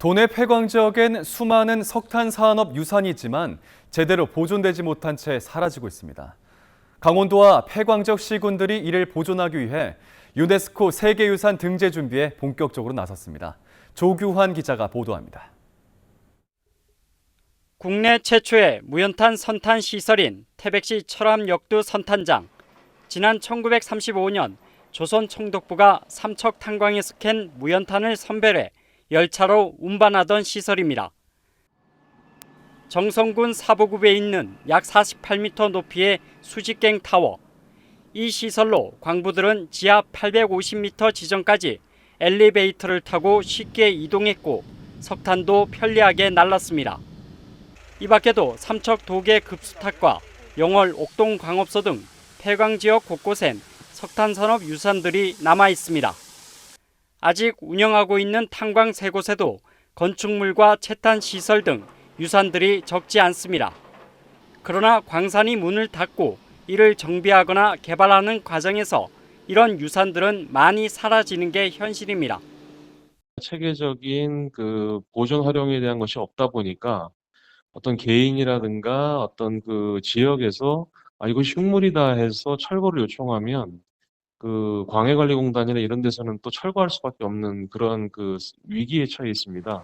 도내 폐광 지역엔 수많은 석탄 산업 유산이 있지만 제대로 보존되지 못한 채 사라지고 있습니다. 강원도와 폐광 지역 시군들이 이를 보존하기 위해 유네스코 세계유산 등재 준비에 본격적으로 나섰습니다. 조규환 기자가 보도합니다. 국내 최초의 무연탄 선탄 시설인 태백시 철암 역두 선탄장. 지난 1935년 조선 총독부가 삼척 탄광에서 캔 무연탄을 선별해 열차로 운반하던 시설입니다. 정성군 사보급에 있는 약 48m 높이의 수직갱 타워. 이 시설로 광부들은 지하 850m 지점까지 엘리베이터를 타고 쉽게 이동했고 석탄도 편리하게 날랐습니다. 이 밖에도 삼척 도계 급수탑과 영월 옥동 광업소 등 폐광 지역 곳곳엔 석탄 산업 유산들이 남아 있습니다. 아직 운영하고 있는 탄광 세 곳에도 건축물과 채탄 시설 등 유산들이 적지 않습니다. 그러나 광산이 문을 닫고 이를 정비하거나 개발하는 과정에서 이런 유산들은 많이 사라지는 게 현실입니다. 체계적인 그 보존 활용에 대한 것이 없다 보니까 어떤 개인이라든가 어떤 그 지역에서 아 이거 흉물이다 해서 철거를 요청하면 그 광해관리공단이나 이런 데서는 또 철거할 수밖에 없는 그런 그 위기에 처해 있습니다.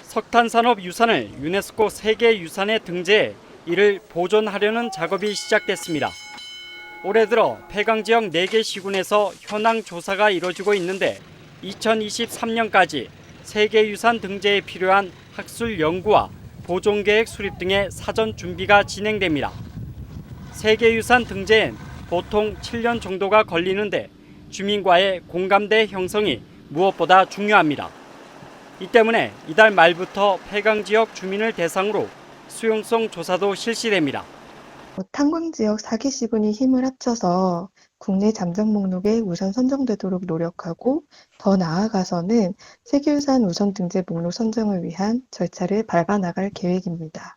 석탄 산업 유산을 유네스코 세계 유산에 등재해 이를 보존하려는 작업이 시작됐습니다. 올해 들어 폐광 지역 4개 시군에서 현황 조사가 이뤄지고 있는데 2023년까지 세계 유산 등재에 필요한 학술 연구와 보존 계획 수립 등의 사전 준비가 진행됩니다. 세계 유산 등재엔 보통 7년 정도가 걸리는데 주민과의 공감대 형성이 무엇보다 중요합니다. 이 때문에 이달 말부터 폐광 지역 주민을 대상으로 수용성 조사도 실시됩니다. 뭐 탄광 지역 4개 시군이 힘을 합쳐서 국내 잠정 목록에 우선 선정되도록 노력하고 더 나아가서는 세계유산 우선 등재 목록 선정을 위한 절차를 밟아 나갈 계획입니다.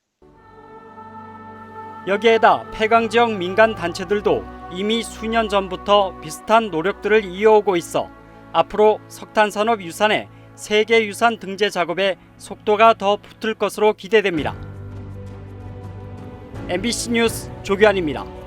여기에다 폐광 지역 민간 단체들도 이미 수년 전부터 비슷한 노력들을 이어오고 있어 앞으로 석탄 산업 유산의 세계 유산 등재 작업에 속도가 더 붙을 것으로 기대됩니다. MBC 뉴스 조규환입니다.